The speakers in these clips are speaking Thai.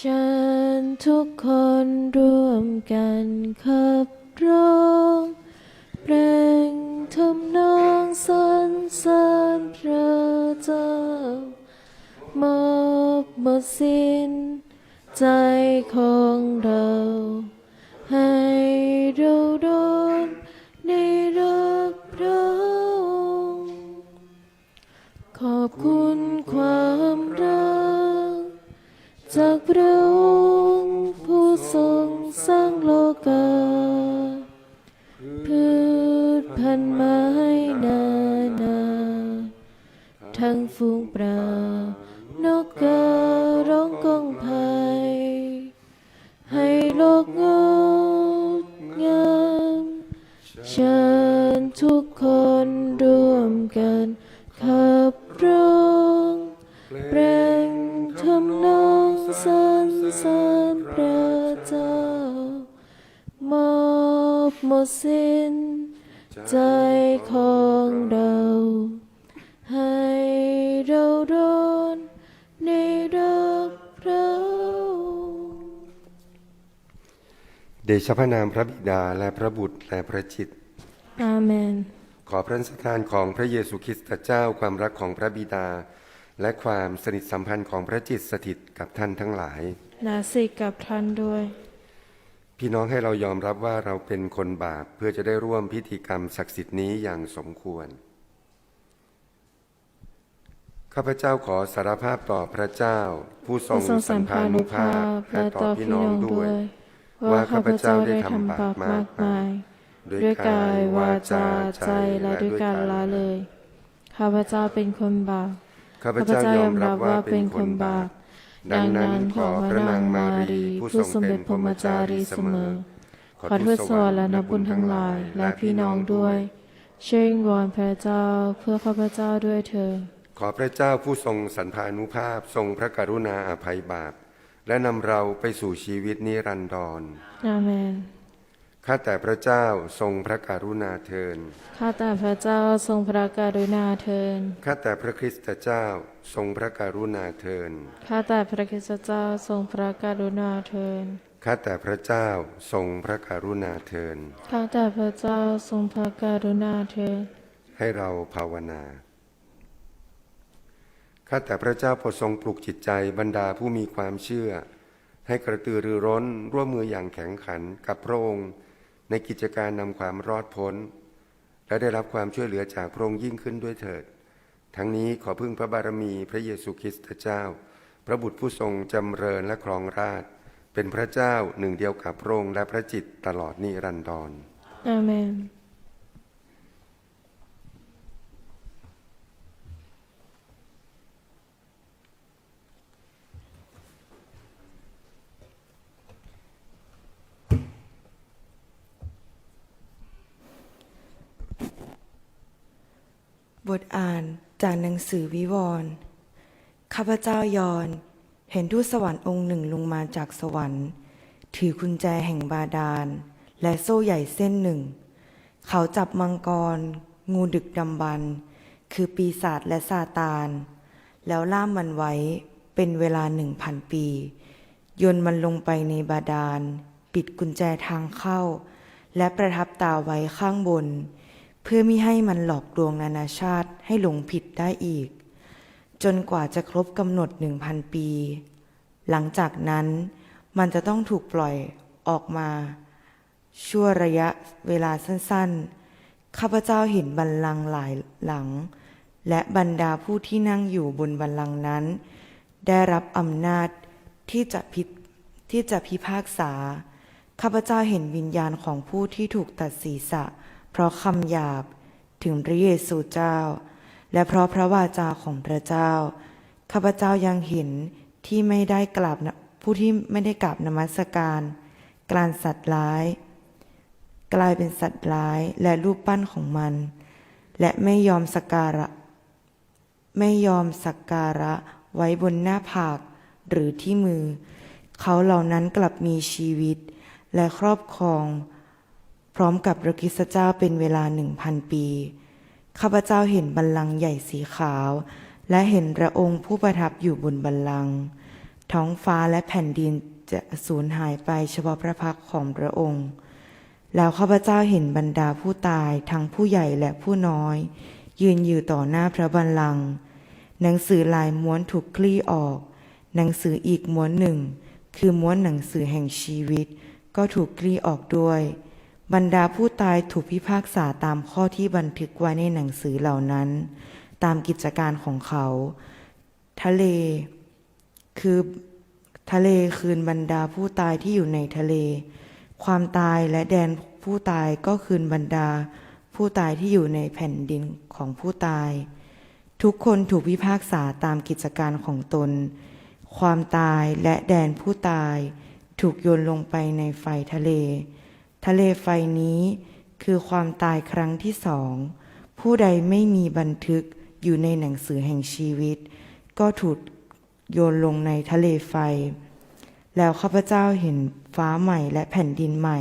ฉันทุกคนร่วมกันขับร้องเปล่งทำนองสรรเสริญพระเจ้ามอบหมดสิ้น ใจของเรา ให้รู้ ชะพระนามพระบิดาและพระบุตรและพระจิต อาเมน ขอพระสถานของพระเยซูคริสต์เจ้าความรักของพระบิดา และความสนิทสัมพันธ์ของพระจิตสถิตกับท่านทั้งหลายนาสิกกับท่านด้วย พี่น้องให้เรายอมรับว่าเราเป็นคนบาปเพื่อจะได้ร่วมพิธีกรรมศักดิ์สิทธิ์นี้อย่างสมควร ข้าพเจ้าขอสารภาพต่อพระเจ้า ผู้ทรงทรงสัสัมมภาภานุนุภาภาพพและและต่ต่ออพี่พี่น้น้อองงด้ด้ววยย ว่าว่าข้าข้าพพเจ้าเจ้าได้ได้ทำทำบาบาปปมามากกมามายยด้ด้ววยยกากายยวาวาจาจาใจใจและและด้ด้ววยยกาการรละละเลเลยยข้าพเจ้าเป็นคนบาป ข้าพข้าพเจ้าเจ้ายยออมมรัรับบว่าว่าเป็เป็นนคคนนบาบาปปดัดังงนั้นั้นนขขออพพระระางงนานมามารีรีผู้ผู้ททรรงงเป็เป็นนพพรรหหมมจาจารีรีเสเสมมออขอขอทูทูตตสสววรรรรค์ค์และและนันักกบุบุญญทั้ทั้งงหหลาลายยและและพี่พี่น้น้อองงด้ด้ววยยช่วยวิงวอนพระเจ้าเพื่อข้าพเจ้าด้วยเถิดขอพระเจ้าผู้ทรงสันพานุภาพทรงพระกรุณาอภัยบาป และนำเราไปสู่ชีวิตนิรันดรอาเมนข้าแต่พระเจ้าทรงพระกรุณาเทินข้าแต่พระเจ้าทรงพระกรุณาเทินข้าแต่พระคริสตเจ้าทรงพระกรุณาเทินข้าแต่พระคริสตเจ้าทรงพระกรุณาเทินข้าแต่พระเจ้าทรงพระกรุณาเทินข้าแต่พระเจ้าทรงพระกรุณาเทินให้เราภาวนา ข้าแต่พระเจ้าโปรดทรงปลุกจิตใจบรรดาผู้มีความเชื่อ ให้กระตือรือร้นร่วมมืออย่างแข็งขันกับพระองค์ ในกิจการนำความรอดพ้น และได้รับความช่วยเหลือจากพระองค์ยิ่งขึ้นด้วยเถิด ทั้งนี้ขอพึ่งพระบารมีพระเยซูคริสต์เจ้า พระบุตรผู้ทรงจำเริญและครองราช เป็นพระเจ้าหนึ่งเดียวกับพระองค์และพระจิตตลอดนิรันดรอาเมน บทอ่านจากหนังสือวิวรณ์ข้าพเจ้ายอน เห็นทูตสวรรค์องค์หนึ่งลงมาจากสวรรค์ ถือกุญแจแห่งบาดาล และโซ่ใหญ่เส้นหนึ่ง เขาจับมังกร งูดึกดำบรรคือปีศาจและซาตาน แล้วล่ามมันไว้เป็นเวลาหนึ่งพันปีโยนมันลงไปในบาดาล ปิดกุญแจทางเข้า และประทับตาไว้ข้างบน พื่อมิให้มันหลอกลวงนานาชาติให้หลงผิดได้อีก จนกว่าจะครบกำหนดหนึ่งพันปี หลังจากนั้นมันจะต้องถูกปล่อยออกมา ชั่วระยะเวลาสั้นๆ ข้าพเจ้าเห็นบัลลังก์หลายหลัง และบรรดาผู้ที่นั่งอยู่บนบัลลังก์นั้น ได้รับอำนาจที่จะพิที่จะพิพากษา ข้าพเจ้าเห็นวิญญาณของผู้ที่ถูกตัดศีรษะเเพราะคำหยาบถึงพระเยซูเจ้า และเพราะพระวาจาของพระเจ้า ข้าพเจ้ายังเห็นที่ไม่ได้กราบผู้ที่ไม่ได้กราบนมัสการกลารสัตว์ร้าย กลายเป็นสัตว์ร้ายและรูปปั้นของมัน และไม่ยอมสักการะ ไม่ยอมสักการะไว้บนหน้าผากหรือที่มือ เขาเหล่านั้นกลับมีชีวิต และครอบครอง พร้อมกับพระคริสเจ้าเป็นเวลาหนึ่งพันปี ข้าพเจ้าเห็นบัลลังก์ใหญ่สีขาว และเห็นพระองค์ผู้ประทับอยู่บนบัลลังก์ท้องฟ้าและแผ่นดินจะสูญหายไปเฉพาะพระพักของพระองค์ แล้วข้าพเจ้าเห็นบรรดาผู้ตายทั้งผู้ใหญ่และผู้น้อย ยืนอยู่ต่อหน้าพระบัลลังก์หนังสือลายม้วนถูกคลี่ออก หนังสืออีกม้วนหนึ่ง คือม้วนหนังสือแห่งชีวิต ก็ถูกคลี่ออกด้วย บรรดาผู้ตายถูกพิพากษาตามข้อที่บันทึกไว้ในหนังสือเหล่านั้น ตามกิจการของเขา ทะเล คือทะเลคืนบรรดาผู้ตายที่อยู่ในทะเล ความตายและแดนผู้ตายก็คืนบรรดา ผู้ตายที่อยู่ในแผ่นดินของผู้ตาย ทุกคนถูกพิพากษาตามกิจการของตน ความตายและแดนผู้ตาย ถูกโยนลงไปในไฟทะเล ทะเลไฟนี้คือความตายครั้งที่สอง ผู้ใดไม่มีบันทึกอยู่ในหนังสือแห่งชีวิต ก็ถูกโยนลงในทะเลไฟ แล้วข้าพเจ้าเห็นฟ้าใหม่และแผ่นดินใหม่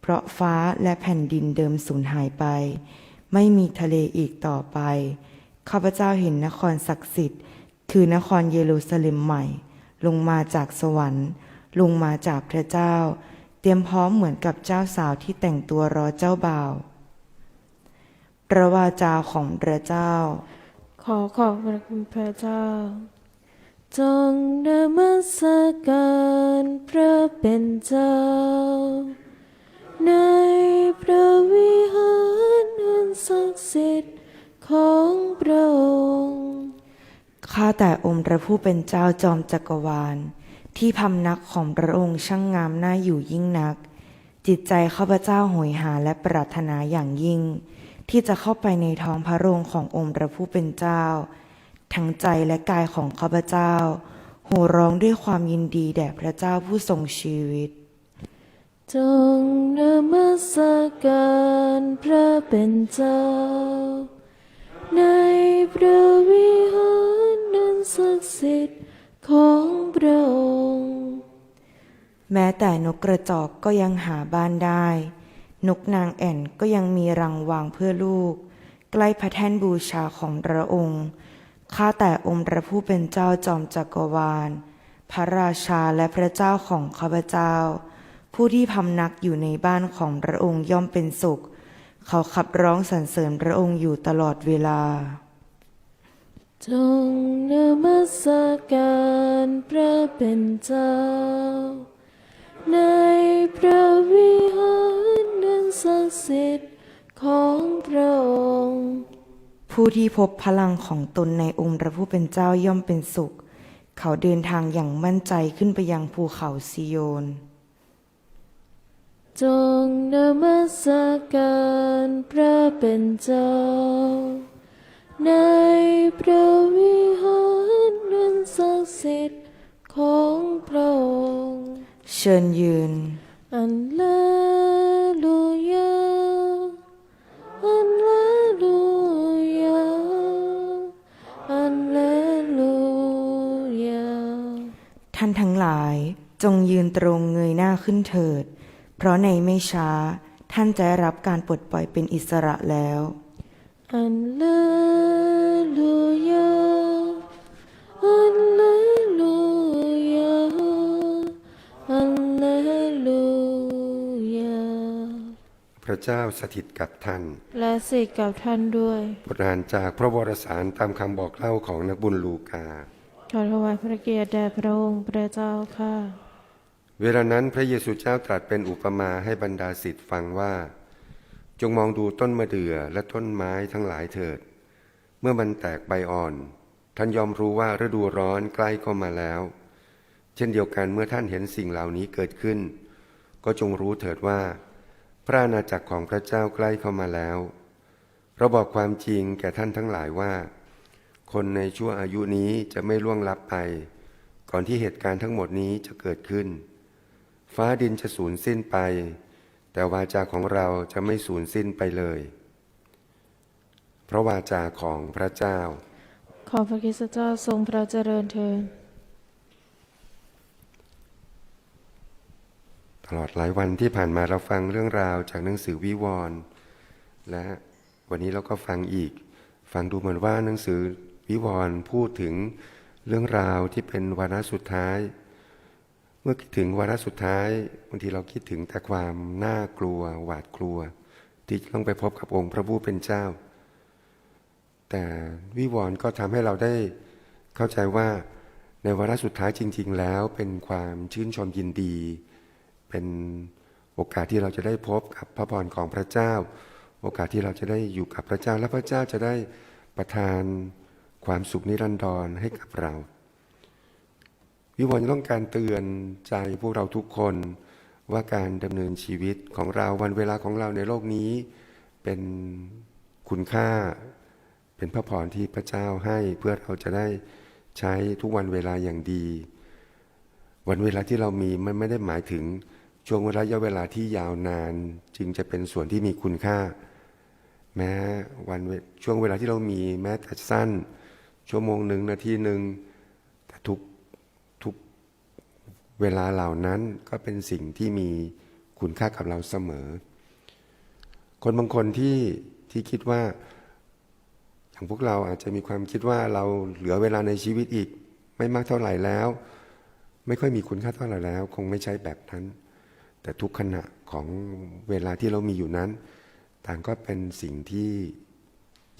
เพราะฟ้าและแผ่นดินเดิมสูญหายไป ไม่มีทะเลอีกต่อไป ข้าพเจ้าเห็นนครศักดิ์สิทธิ์ คือนครเยรูซาเล็มใหม่ ลงมาจากสวรรค์ ลงมาจากพระเจ้า เตรียมพร้อมเหมือนกับเจ้าสาวที่แต่งตัวรอเจ้าบ่าวพระวาจาของพระเจ้า ขอขอบพระคุณพระเจ้า จงนมัสการพระเป็นเจ้า ในพระวิหารอันศักดิ์สิทธิ์ของพระองค์ ข้าแต่องค์พระผู้เป็นเจ้าจอมจักรวาล ที่พำนักของพระองค์ช่างงามน่าอยู่ยิ่งนัก จิตใจข้าพเจ้าโหยหาและปรารถนาอย่างยิ่ง ที่จะเข้าไปในท้องพระโรงขององค์พระผู้เป็นเจ้า ทั้งใจและกายของข้าพเจ้าโห่ร้องด้วยความยินดีแด่พระเจ้าผู้ทรงชีวิต จงนมัสการพระเป็นเจ้า ในพระวิหารนั้นศักดิ์สิทธิ์ ของพระองค์แม้แต่นกกระจอกก็ยังหาบ้านได้ นกนางแอ่นก็ยังมีรังวางเพื่อลูก ใกล้พระแท่นบูชาของพระองค์ข้าแต่องค์พระผู้เป็นเจ้าจอมจักรวาล พระราชาและพระเจ้าของข้าพเจ้า ผู้ที่พำนักอยู่ในบ้านของพระองค์ย่อมเป็นสุข เขาขับร้องสรรเสริญพระองค์อยู่ตลอดเวลา จงนมัสการพระเป็นเจ้า ในพระวิหารนั้นศักดิ์สิทธิ์ของพระองค์ ผู้ที่พบพลังของตนในองค์พระผู้เป็นเจ้าย่อมเป็นสุข เขาเดินทางอย่างมั่นใจขึ้นไปยังภูเขาซิโยน จงนมัสการพระเป็นเจ้า ในพระวิหารนั้นศักดิ์สิทธิ์ของพระองค์เชิญยืน อันเลลูยา อันเลลูยา อันเลลูยา ท่านทั้งหลายจงยืนตรงเงยหน้าขึ้นเถิด เพราะในไม่ช้า ท่านจะได้รับการปลดปล่อยเป็นอิสระแล้ว อัน ระเจ้าสถิตกับท่าน และสิทธิ์กับท่านด้วยบทอ่านจากพระวรสารตามคำบอกเล่าของนักบุญลูกาขอถวายพระเกียรติแด่พระองค์พระเจ้าค่ะ เวลานั้นพระเยซูเจ้าตรัสเป็นอุปมาให้บรรดาศิษย์ฟังว่า จงมองดูต้นมะเดื่อและต้นไม้ทั้งหลายเถิด เมื่อมันแตกใบอ่อน ท่านยอมรู้ว่าฤดูร้อนใกล้เข้ามาแล้ว เช่นเดียวกันเมื่อท่านเห็นสิ่งเหล่านี้เกิดขึ้น ก็จงรู้เถิดว่า พระอาณาจักรของพระเจ้าใกล้เข้ามาแล้ว เราบอกความจริงแก่ท่านทั้งหลายว่า คนในชั่วอายุนี้จะไม่ล่วงลับไป ก่อนที่เหตุการณ์ทั้งหมดนี้จะเกิดขึ้น ฟ้าดินจะสูญสิ้นไป แต่วาจาของเราจะไม่สูญสิ้นไปเลยเพราะวาจาของพระเจ้า ขอพระคริสตเจ้าทรงพระเจริญเถิด ตลอดหลายวันที่ผ่านมาเราฟังเรื่องราวจากหนังสือวิวรณ์และวันนี้เราก็ฟังอีก ฟังดูเหมือนว่าหนังสือวิวรณ์พูดถึงเรื่องราวที่เป็นวาระสุดท้าย เมื่อคิดถึงวาระสุดท้ายบางทีเราคิดถึงแต่ความน่ากลัวหวาดกลัว ที่ต้องไปพบกับองค์พระผู้เป็นเจ้า แต่วิวรณ์ก็ทำให้เราได้เข้าใจว่าในวาระสุดท้ายจริง ๆ แล้วเป็นความชื่นชมยินดี เป็นโอกาสที่เราจะได้พบกับพระพรของพระเจ้า โอกาสที่เราจะได้อยู่กับพระเจ้า และพระเจ้าจะได้ประทานความสุขนิรันดรให้กับเรา วิวรณ์ต้องการเตือนใจพวกเราทุกคนว่าการดำเนินชีวิตของเราวันเวลาของเราในโลกนี้ เป็นคุณค่า เป็นพระพรที่พระเจ้าให้เพื่อเราจะได้ใช้ทุกวันเวลาอย่างดี วันเวลาที่เรามีมันไม่ได้หมายถึง ช่วงระยะเวลาที่ยาวนานจึงจะเป็นส่วนที่มีคุณค่า แม้วันช่วงเวลาที่เรามีแม้แต่สั้น ชั่วโมงหนึ่งนาทีหนึ่งแต่ทุกทุกเวลาเหล่านั้นก็เป็นสิ่งที่มีคุณค่ากับเราเสมอ คนบางคนที่ที่คิดว่า อย่างพวกเราอาจจะมีความคิดว่าเราเหลือเวลาในชีวิตอีก ไม่มากเท่าไหร่แล้ว ไม่ค่อยมีคุณค่าเท่าไหร่แล้ว คงไม่ใช่แบบนั้น แต่ทุกขณะของเวลาที่เรามีอยู่นั้น ต่างก็เป็นสิ่งที่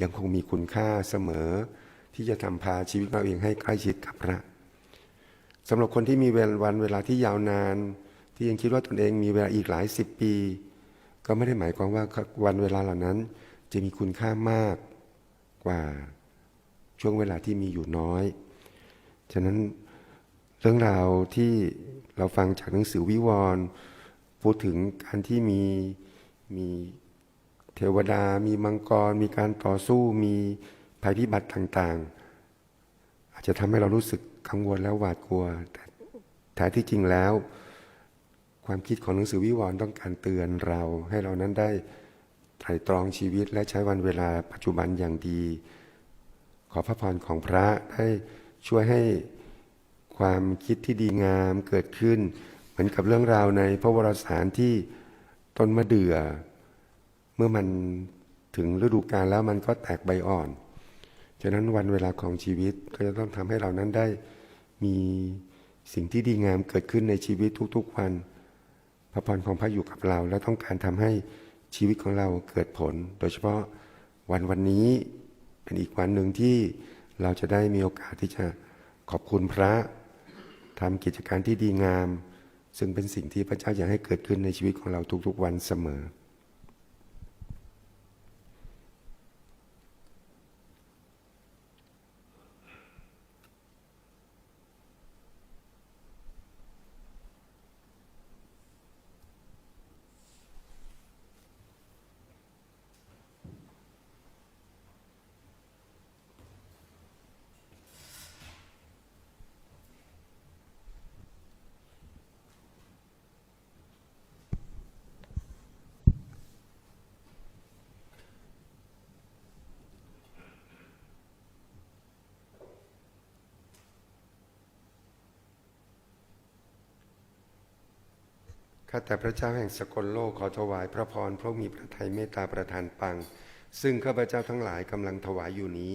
ยังคงมีคุณค่าเสมอ ที่จะทำพาชีวิตเราเองให้ใกล้ชิดกับพระสำหรับคนที่มีวันเวลาที่ยาวนาน ที่ยังคิดว่าตนเองมีเวลาอีกหลายสิบปี ก็ไม่ได้หมายความว่าวันเวลาเหล่านั้น จะมีคุณค่ามากกว่าช่วงเวลาที่มีอยู่น้อย ฉะนั้นเรื่องราวที่เราฟังจากหนังสือวิวรณ์ พูดถึงการที่มีมีเทวดา มีมังกร มีการต่อสู้มีภัยพิบัติต่างๆ อาจจะทำให้เรารู้สึกกังวลและหวาดกลัว แต่แท้ที่จริงแล้ว ความคิดของหนังสือวิวรณ์ต้องการเตือนเรา ให้เรานั้นได้ไตรตรองชีวิตและใช้วันเวลาปัจจุบันอย่างดี ขอพระพรของพระได้ช่วยให้ความคิดที่ดีงามเกิดขึ้น มือนกับเรื่องราวในพระวรสารที่ต้นมะเดื่อ เมื่อมันถึงฤดูกาลแล้วมันก็แตกใบอ่อน ฉะนั้นวันเวลาของชีวิตก็จะต้องทำให้เรานั้นได้มีสิ่งที่ดีงามเกิดขึ้นในชีวิตทุกๆวัน พระพรของพระอยู่กับเรา และต้องการทำให้ชีวิตของเราเกิดผล โดยเฉพาะวันวันนี้เป็นอีกวันหนึ่งที่เราจะได้มีโอกาสที่จะขอบคุณพระทำกิจการที่ดีงาม ซึ่งเป็นสิ่งที่พระเจ้าอยากให้เกิดขึ้นในชีวิตของเราทุกๆวันเสมอ ข้าแต่พระเจ้าแห่งสกลโลกขอถวายพระพรพระมีพระทัยเมตตาประทานปัง ซึ่งข้าพเจ้าทั้งหลายกำลังถวายอยู่นี้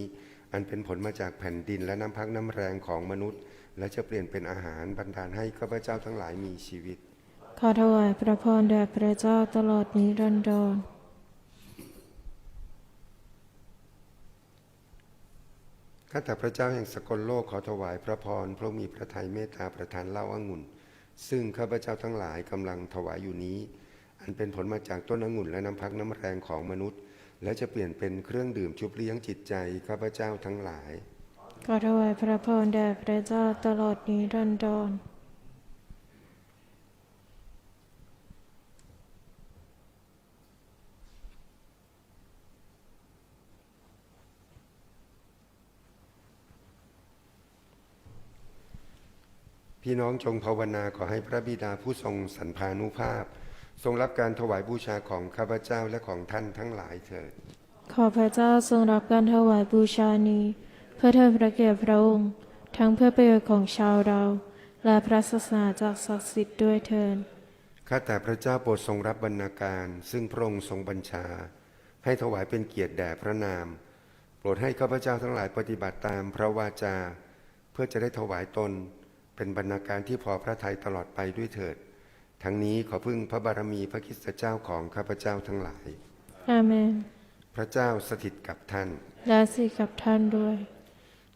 อันเป็นผลมาจากแผ่นดินและน้ำพักน้ำแรงของมนุษย์ และจะเปลี่ยนเป็นอาหารบรรดาลให้ข้าพเจ้าทั้งหลายมีชีวิต ขอถวายพระพรแด่พระเจ้าตลอดนิรันดรข้าแต่พระเจ้าแห่งสกลโลกขอถวายพระพรพระมีพระทัยเมตตาประทานเหล้าองุ่น ซึ่งข้าพเจ้าทั้งหลายกำลังถวายอยู่นี้ อันเป็นผลมาจากต้นองุ่นและน้ำพักน้ำแรงของมนุษย์ และจะเปลี่ยนเป็นเครื่องดื่มชุบเลี้ยงจิตใจข้าพเจ้าทั้งหลายขอถวายพระพรแด่พระเจ้าตลอดนี้รันดร พี่น้องจงภาวนาขอให้พระบิดาผู้ทรงสันพานุภาพ ทรงรับการถวายบูชาของข้าพเจ้าและของท่านทั้งหลายเถิด ขอพระเจ้าทรงรับการถวายบูชานี้ เพื่อเทิดพระเกียรติพระองค์ ทั้งเพื่อประโยชน์ของชาวเรา และพระศาสนาจากศักดิ์สิทธิ์ด้วยเถิดข้าแต่พระเจ้าโปรดทรงรับบรรณาการ ซึ่งพระองค์ทรงบัญชา ให้ถวายเป็นเกียรติแด่พระนาม โปรดให้ข้าพเจ้าทั้งหลายปฏิบัติตามพระวาจา เพื่อจะได้ถวายตน เป็นบรรณาการที่พอพระทัยตลอดไปด้วยเถิด ทั้งนี้ขอพึ่งพระบารมีพระคริสตเจ้าของข้าพเจ้าทั้งหลาย อาเมน พระเจ้าสถิตกับท่าน และสิกับท่านด้วย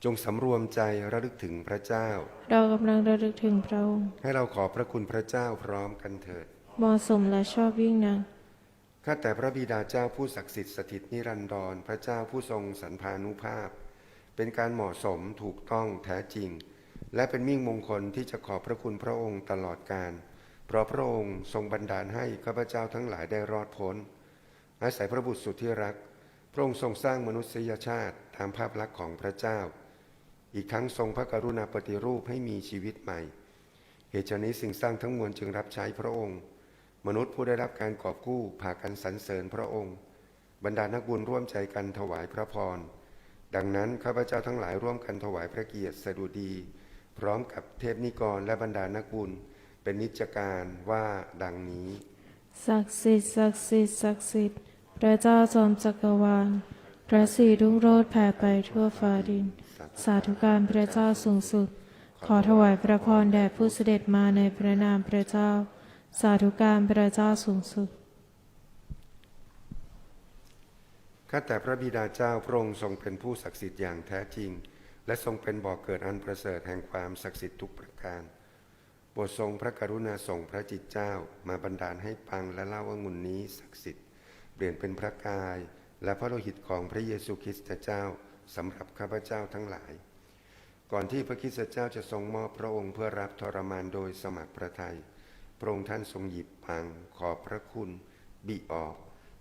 จงสำรวมใจระลึกถึงพระเจ้า เรากำลังระลึกถึงพระองค์ ให้เราขอพระคุณพระเจ้าพร้อมกันเถิด เหมาะสมและชอบยิ่งนักข้าแต่พระบิดาเจ้าผู้ศักดิ์สิทธิ์สถิตนิรันดร พระเจ้าผู้ทรงสรรพานุภาพ เป็นการเหมาะสมถูกต้องแท้จริง และเป็นมิ่งมงคลที่จะขอบพระคุณพระองค์ตลอดกาลเพราะพระองค์ทรงบันดาลให้ข้าพเจ้าทั้งหลายได้รอดพ้น อาศัยพระบุตรสุดที่รัก พระองค์ทรงสร้างมนุษยชาติตามภาพลักษณ์ของพระเจ้า อีกทั้งทรงพระกรุณาปฏิรูปให้มีชีวิตใหม่ เหตุฉะนี้สิ่งสร้างทั้งมวลจึงรับใช้พระองค์ มนุษย์ผู้ได้รับการกอบกู้พากันสรรเสริญพระองค์ บรรดานักบุญร่วมใจกันถวายพระพร ดังนั้นข้าพเจ้าทั้งหลายร่วมกันถวายพระเกียรติสดุดี พร้อมกับเทพนิกรและบรรดานักบุญ เป็นนิจการว่าดังนี้ ศักดิ์สิทธิ์ศักดิ์สิทธิ์ศักดิ์สิทธิ์พระเจ้าจอมจักรวาลพระสีรุ่งโรจน์แผ่ไปทั่วฟ้าดิน สาธุการพระเจ้าสูงสุด ขอถวายพระพรแด่ผู้เสด็จมาในพระนามพระเจ้า สาธุการพระเจ้าสูงสุดข้าแต่พระบิดาเจ้าพระองค์ทรงเป็นผู้ศักดิ์สิทธิ์อย่างแท้จริง และทรงเป็นบ่อกเกิดอันประเสริฐแห่งความศักดิ์สิทธิ์ทุกประการโปรดทรงพระกรุณาส่งพระจิตเจ้ามาบันดาลให้ปังและเล่าว่างุ่นนี้ศักดิ์สิทธิ์เปลี่ยนเป็นพระกาย และพระโลหิตของพระเยซูคริสต์เจ้าสำหรับข้าพเจ้าทั้งหลาย ก่อนที่พระคริสต์เจ้าจะทรงมอบพระองค์เพื่อรับทรมานโดยสมัครพระทยัยพระองค์ท่านทรงหยิบปังขอบพระคุณบิออก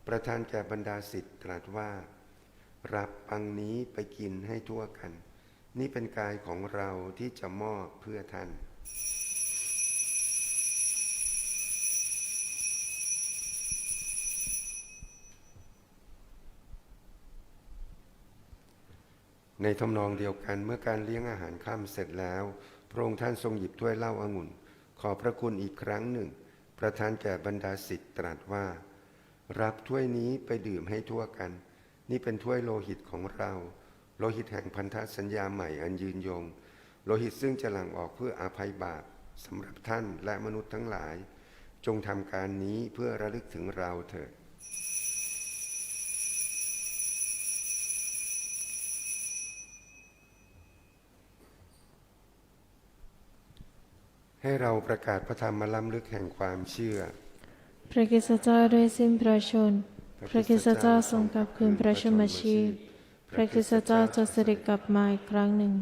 ประทานแก่บรรดาสิทธิ์ตรัสว่า รับปังนี้ไปกินให้ทั่วกัน นี่เป็นกายของเราที่จะมอบเพื่อท่าน ในทำนองเดียวกันเมื่อการเลี้ยงอาหารค่ำเสร็จแล้ว พระองค์ท่านทรงหยิบถ้วยเหล้าองุ่น ขอพระคุณอีกครั้งหนึ่ง ประทานแก่บรรดาสิทธิ์ตรัสว่า รับถ้วยนี้ไปดื่มให้ทั่วกัน นี่เป็นถ้วยโลหิตของเรา โลหิตแห่งพันธสัญญาใหม่อันยืนยง โลหิตซึ่งจะหลั่งออกเพื่ออาภัยบาปสำหรับท่านและมนุษย์ทั้งหลาย จงทำการนี้เพื่อระลึกถึงเราเถิดให้เราประกาศพระธรรมล้ำลึกแห่งความเชื่อ พระคริสเจ้าด้สิ้นพระชน พระคริสเจ้าทรงกลับคืนพระชนมชีพ ระคริสตเจ้าจะเสด็จกลับมาอีกครั้งหนึ่ง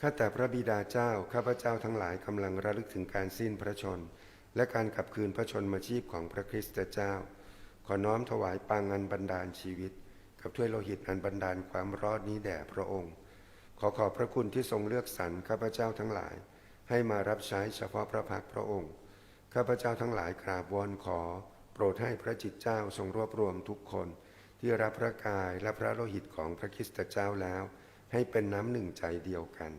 ข้าแต่พระบิดาเจ้าข้าพเจ้าทั้งหลายกำลังระลึกถึงการสิ้นพระชน และการกลับคืนพระชนมาชีพของพระคริสตเจ้า ขอน้อมถวายปังอันบันดาลชีวิต กับถ้วยโลหิตอันบันดาลความรอดนี้แด่พระองค์ ขอขอบพระคุณที่ทรงเลือกสรรข้าพเจ้าทั้งหลาย ให้มารับใช้เฉพาะพระพักตร์พระองค์ข้าพเจ้าทั้งหลายกราบวอนขอ โปรดให้พระจิตเจ้าทรงรวบรวมทุกคน ที่รับพระกายและพระโลหิตของพระคริสตเจ้าแล้ว ให้เป็นน้ำหนึ่งใจเดียวกัน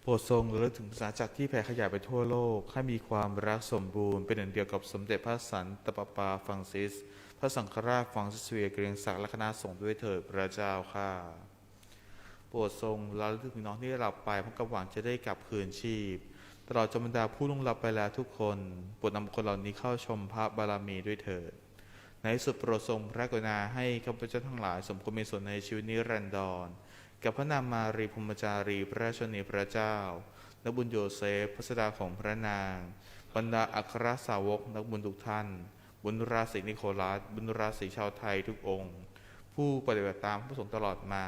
โปรดทรงระลึกถึงสาจักรที่แผ่ขยายไปทั่วโลก ให้มีความรักสมบูรณ์เป็นหนึ่งเดียวกับสมเด็จพระสันตะปาปาฟรังซิส พระสังฆราชฟรังซิสเวียเกรียงศักดิ์และคณะสงฆ์ด้วยเถิดพระเจ้าค่ะโปรดทรงระลึกถึงน้องที่หลับไปพราะกับหวังจะได้กลับคืนชีพ ลอดจนบรรดาผู้ล่วงลับไปแล้วทุกคนโปรดนำคนเหล่านี้เข้าชมพระบารมีด้วยเถิด ในสุดโปรดทรงพระกรุณาให้ข้าพเจ้าทั้งหลาย สมควรมีส่วนในชีวิตนิรันดร กับพระนางมารีพมจารีพระชนีพระเจ้านักบุญโยเซฟพระสดาของพระนาง บรรดาอัครสาวกนักบุญทุกท่าน บุญราศีนิโคลัสบุญราศีชาวไทยทุกองค์ ผู้ปฏิบัติตามพระสงค์ตลอดมา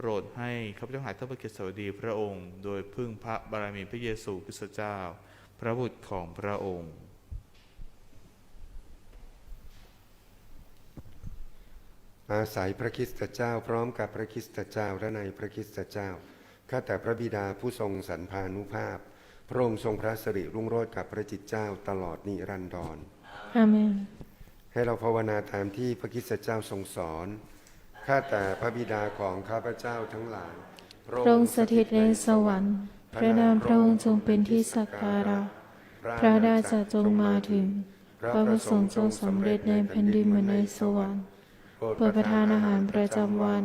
โปรดให้ข้าพเจ้าหายท่าพระเกียรติสวัสดีพระองค์ โดยพึ่งพระบารมีพระเยซูคริสต์เจ้า พระบุตรของพระองค์อาศัยพระคริสตเจ้าพร้อมกับพระคริสตเจ้าและในพระคริสตเจ้าข้าแต่พระบิดาผู้ทรงสรรพานุภาพ พระองค์ทรงพระสิริรุ่งโรจน์กับพระจิตเจ้าตลอดนิรันดรอาเมน ให้เราภาวนาตามที่พระคริสตเจ้าทรงสอน ข้าแต่พระบิดาของข้าพเจ้าทั้งหลาย พระองค์สถิตในสวรรค์ พระนามพระองค์จงเป็นที่สักการะ พระราชจงมาถึง พระประสงค์จงสำเร็จในแผ่นดินเหมือนในสวรรค์โปรดประทานอาหารประจำวัน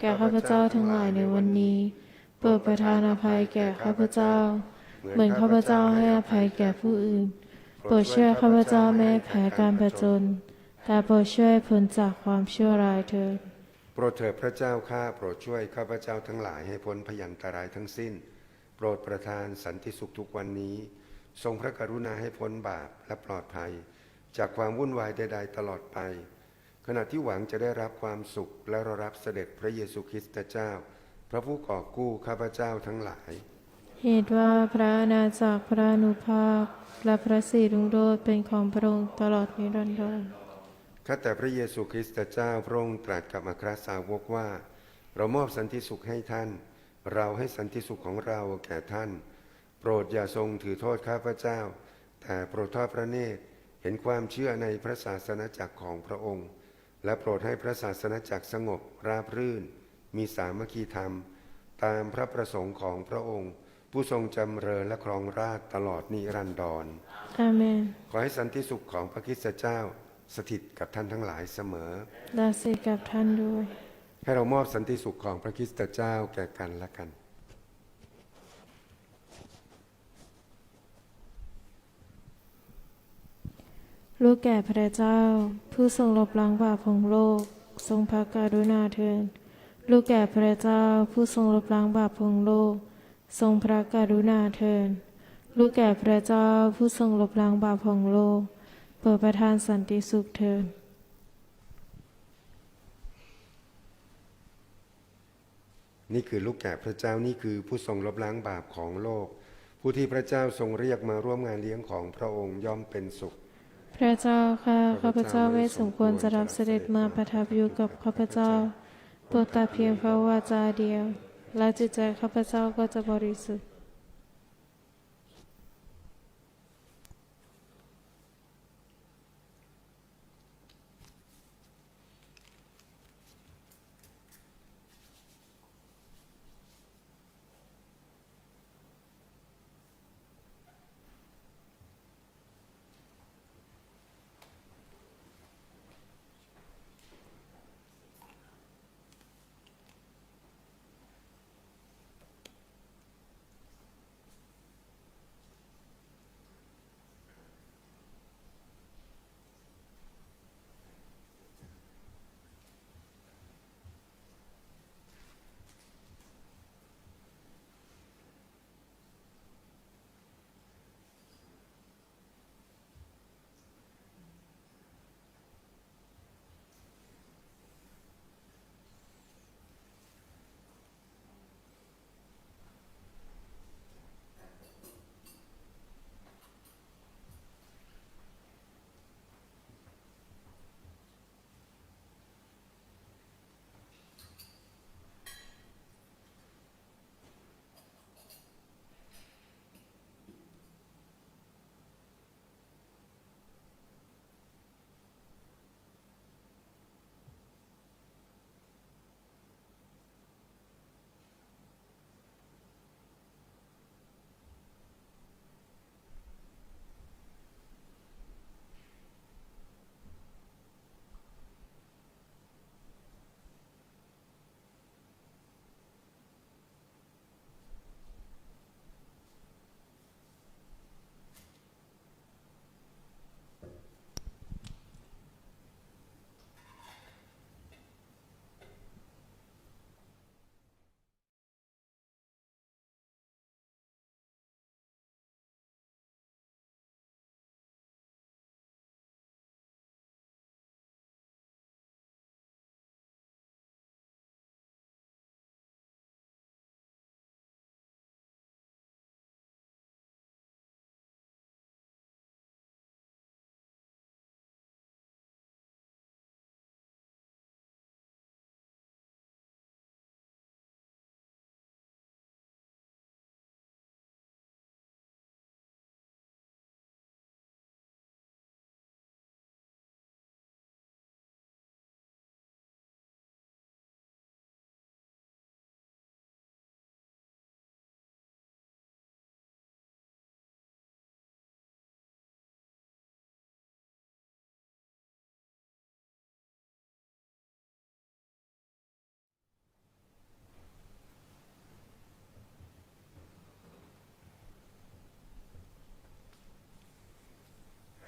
แก่ข้าพเจ้าทั้งหลายในวันนี้โปรดประทานอภัยแก่ข้าพเจ้า เหมือนข้าพเจ้าให้อภัยแก่ผู้อื่น โปรดช่วยข้าพเจ้าไม่ให้แพ้การประจน แต่โปรดช่วยพ้นจากความชั่วร้ายเถิด ปรดเถิดพระเจ้าข้าโปรดช่วยข้าพเจ้าทั้งหลายให้พ้นพยันตรายทั้งสิ้น โปรดประทานสันติสุขทุกวันนี้ ทรงพระกรุณาให้พ้นบาปและปลอดภัย จากความวุ่นวายใด ๆ ตลอดไป ขณะที่หวังจะได้รับความสุขและรอรับเสด็จพระเยซูคริสต์เจ้า พระผู้ก่อกู้ข้าพเจ้าทั้งหลาย เหตุว่าพระอาณาจักพระนุภาพ และพระสิรุงโรจน์เป็นของพระองค์ตลอดนิรันดร ข้าแต่พระเยซูคริสต์เจ้าพระองค์ตรัสกับอัครสาวกว่า เรามอบสันติสุขให้ท่าน เราให้สันติสุขของเราแก่ท่าน โปรดอย่าทรงถือโทษข้าพเจ้า แต่โปรดทอดพระเนตรเห็นความเชื่อในพระศาสนจักรของพระองค์ และโปรดให้พระศาสนจักรสงบราบรื่น มีสามัคคีธรรม ตามพระประสงค์ของพระองค์ ผู้ทรงจำเริญและครองราชย์ตลอดนิรันดรอาเมนขอให้สันติสุขของพระคริสตเจ้า สถิตกับท่านทั้งหลายเสมอและสิทธิ์กับท่านด้วย ให้เรามอบสันติสุขของพระคริสตเจ้าแก่กันและกันลูกแก่พระเจ้า ผู้ทรงลบล้างบาปของโลก ทรงพระกรุณาเถิดลูกแก่พระเจ้า ผู้ทรงลบล้างบาปของโลก ทรงพระกรุณาเถิดลูกแก่พระเจ้า ผู้ทรงลบล้างบาปของโลก โปรดประทานสันติสุขเถิดนี่คือลูกแกะพระเจ้านี่คือผู้ทรงลบล้างบาปของโลก ผู้ที่พระเจ้าทรงเรียกมาร่วมงานเลี้ยงของพระองค์ย่อมเป็นสุข พระเจ้าข้าข้าพเจ้าไม่สมควรจะรับเสด็จมาประทับอยู่กับข้าพเจ้าโปรดแต่เพียงพระวาจาเดียว และจิตใจข้าพเจ้าก็จะบริสุทธิ์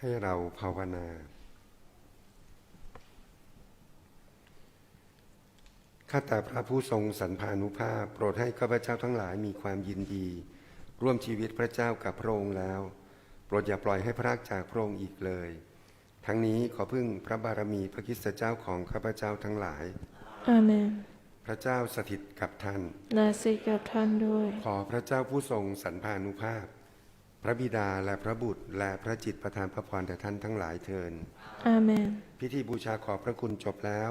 ให้เราภาวนา ข้าแต่พระผู้ทรงสรรพานุภาพ โปรดให้ข้าพเจ้าทั้งหลายมีความยินดี ร่วมชีวิตพระเจ้ากับพระองค์แล้ว โปรดอย่าปล่อยให้พรากจากพระองค์อีกเลย ทั้งนี้ขอพึ่งพระบารมีพระคริสตเจ้าของข้าพเจ้าทั้งหลาย อาเมนพระเจ้าสถิตกับท่าน และสิทธิ์กับท่านด้วย ขอพระเจ้าผู้ทรงสรรพานุภาพ พระบิดาและพระบุตร และพระจิตประทานพระพรแด่ท่านทั้งหลายเทิน อาเมน พิธีบูชาขอบพระคุณจบแล้ว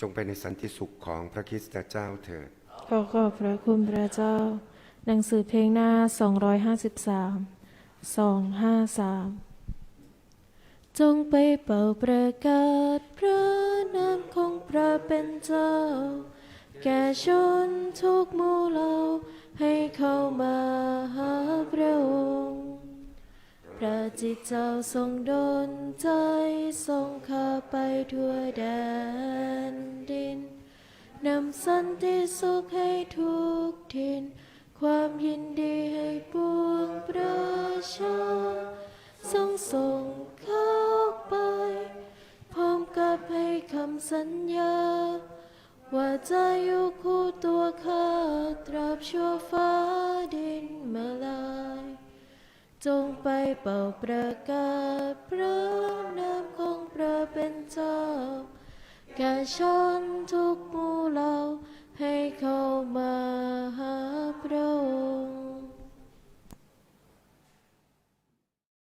จงไปในสันติสุขของพระคริสตเจ้าเถิด ขอขอบพระคุณพระเจ้า หนังสือเพลงหน้า 253 253 จงไปเป่าประกาศพระนามของพระเป็นเจ้า แก่ชนทุกหมู่เหล่าให้เข้า จิตเจ้าทรงดลใจทรงข้าไปทั่วแดนดิน นำสันติสุขให้ทุกทิน ความยินดีให้ปวงประชา ทรงส่งเข้าไป พร้อมกับให้คำสัญญา ว่าจะอยู่คู่ตัวข้าตราบชั่วฟ้าดินมาลา จงไปเป่าประกาศพระนามของพระเป็นเจ้า แก่ชนทุกหมู่เหล่าให้เข้ามาหาพระองค์